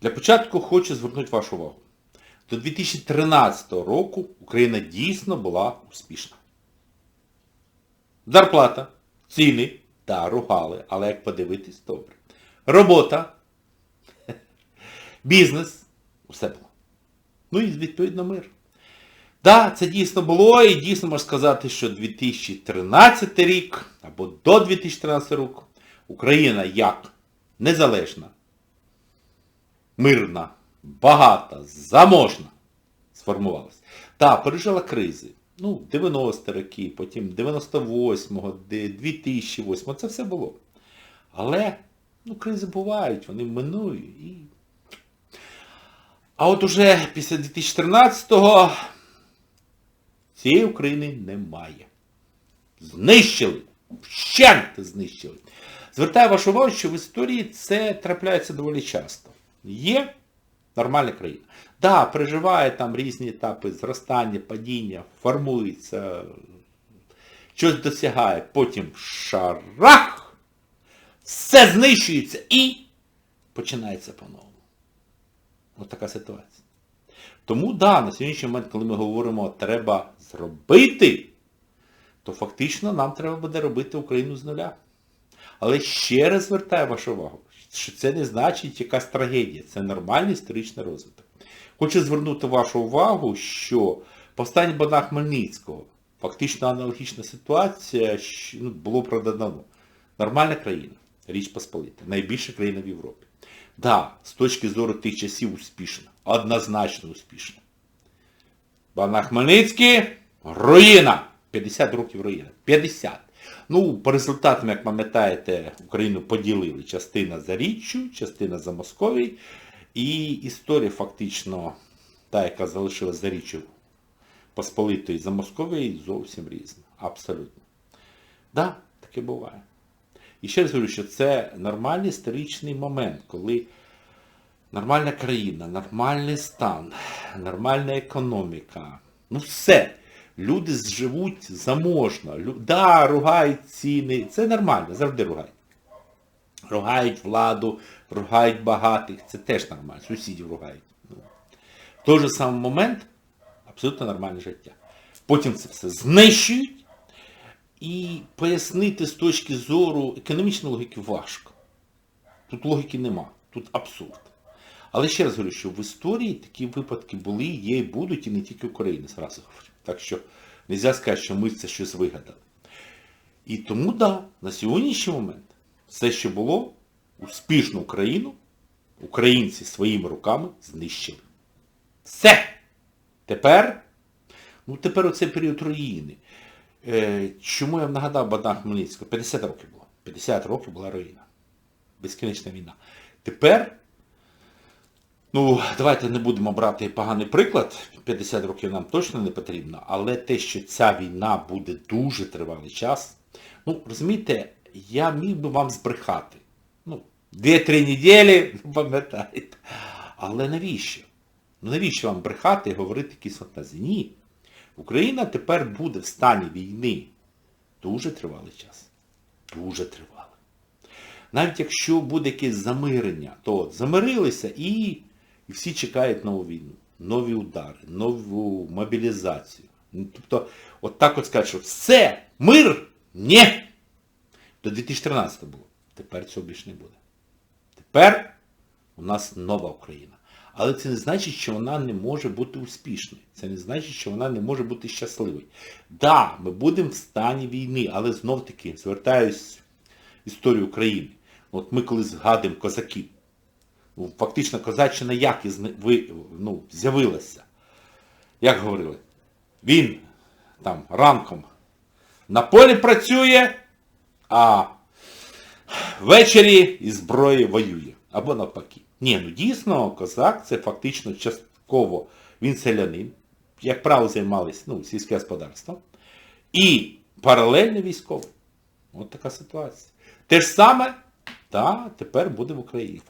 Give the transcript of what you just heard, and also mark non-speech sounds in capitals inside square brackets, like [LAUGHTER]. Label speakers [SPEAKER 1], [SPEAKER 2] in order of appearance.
[SPEAKER 1] Для початку хочу звернути вашу увагу. До 2013 року Україна дійсно була успішна. Зарплата, ціни, та ругали, але як подивитись, добре. Робота, [LAUGHS] бізнес, все було. Ну і відповідно мир. Так, да, це дійсно було, і дійсно можна сказати, що 2013 рік, або до 2013 року, Україна як незалежна, мирна, багата, заможна сформувалася. Так, пережила кризи. Ну, 90 роки, потім 98-го, 2008-го, це все було. Але, ну, кризи бувають, вони минують. І... А от уже після 2014-го цієї України немає. Знищили. Вщент знищили. Звертаю вашу увагу, що в історії це трапляється доволі часто. Є нормальна країна. Так, да, переживає там різні етапи зростання, падіння, формується, щось досягає, потім шарах, все знищується і починається по-новому. Ось така ситуація. Тому, да, на сьогоднішній момент, коли ми говоримо, треба зробити, то фактично нам треба буде робити Україну з нуля. Але ще раз звертаю вашу увагу, що це не значить якась трагедія, це нормальний історичний розвиток. Хочу звернути вашу увагу, що повстання Богдана Хмельницького, фактично аналогічна ситуація, ну, було продано. Нормальна країна, Річ Посполита, найбільша країна в Європі. Да, з точки зору тих часів успішна, однозначно успішна. Богдан Хмельницький руїна. 50 років руїна. 50. Ну, по результатам, як пам'ятаєте, Україну поділили частина за Річчю, частина за Московією. І історія фактично, та, яка залишилась за Річчю Посполитої за Московією, зовсім різна. Абсолютно. Так, да, таке буває. І ще раз говорю, що це нормальний історичний момент, коли нормальна країна, нормальний стан, нормальна економіка. Ну все. Люди живуть заможно. Лю... Да, ругають ціни. Це нормально, завжди ругають. Ругають владу, ругають багатих. Це теж нормально. Сусідів ругають. Ну. В той же самий момент абсолютно нормальне життя. Потім це все знищують. І пояснити з точки зору економічної логіки важко. Тут логіки нема, тут абсурд. Але ще раз говорю, що в історії такі випадки були, є і будуть, і не тільки України, зразу говорю. Так що не можна сказати, що ми це щось вигадали. І тому, да, на сьогоднішній момент все, що було, успішну Україну, українці своїми руками знищили. Все! Тепер, ну тепер оцей період руїни. Е, чому я нагадав Богдан Хмельницького? 50 років було. 50 років була руїна. Безкінечна війна. Тепер, ну, давайте не будемо брати поганий приклад. 50 років нам точно не потрібно, але те, що ця війна буде дуже тривалий час, ну, розумієте, я міг би вам збрехати. Ну, 2-3 неділі, [LAUGHS] пам'ятаєте. Але навіщо? Ну навіщо вам брехати і говорити якісь фантазії? Ні. Україна тепер буде в стані війни дуже тривалий час. Дуже тривалий. Навіть якщо буде якесь замирення, то замирилися і, і всі чекають нову війну, нові удари, нову мобілізацію. Ну, Тобто, от так от сказати, що все, мир, ні. До 2013 було. Тепер цього більше не буде. Тепер у нас нова Україна. Але це не значить, що вона не може бути успішною. Це не значить, що вона не може бути щасливою. Да, ми будемо в стані війни, але знов-таки звертаюсь в історію України. От ми коли згадуємо козаків, фактично козаччина як із, ну, з'явилася. Як говорили? Він там ранком на полі працює, а ввечері із зброї воює. Або навпаки. Ні, ну дійсно, козак це фактично частково він селянин, як правило, займалися ну, сільське господарство. І паралельно військовий. От така ситуація. Те ж саме, та, тепер буде в Україні.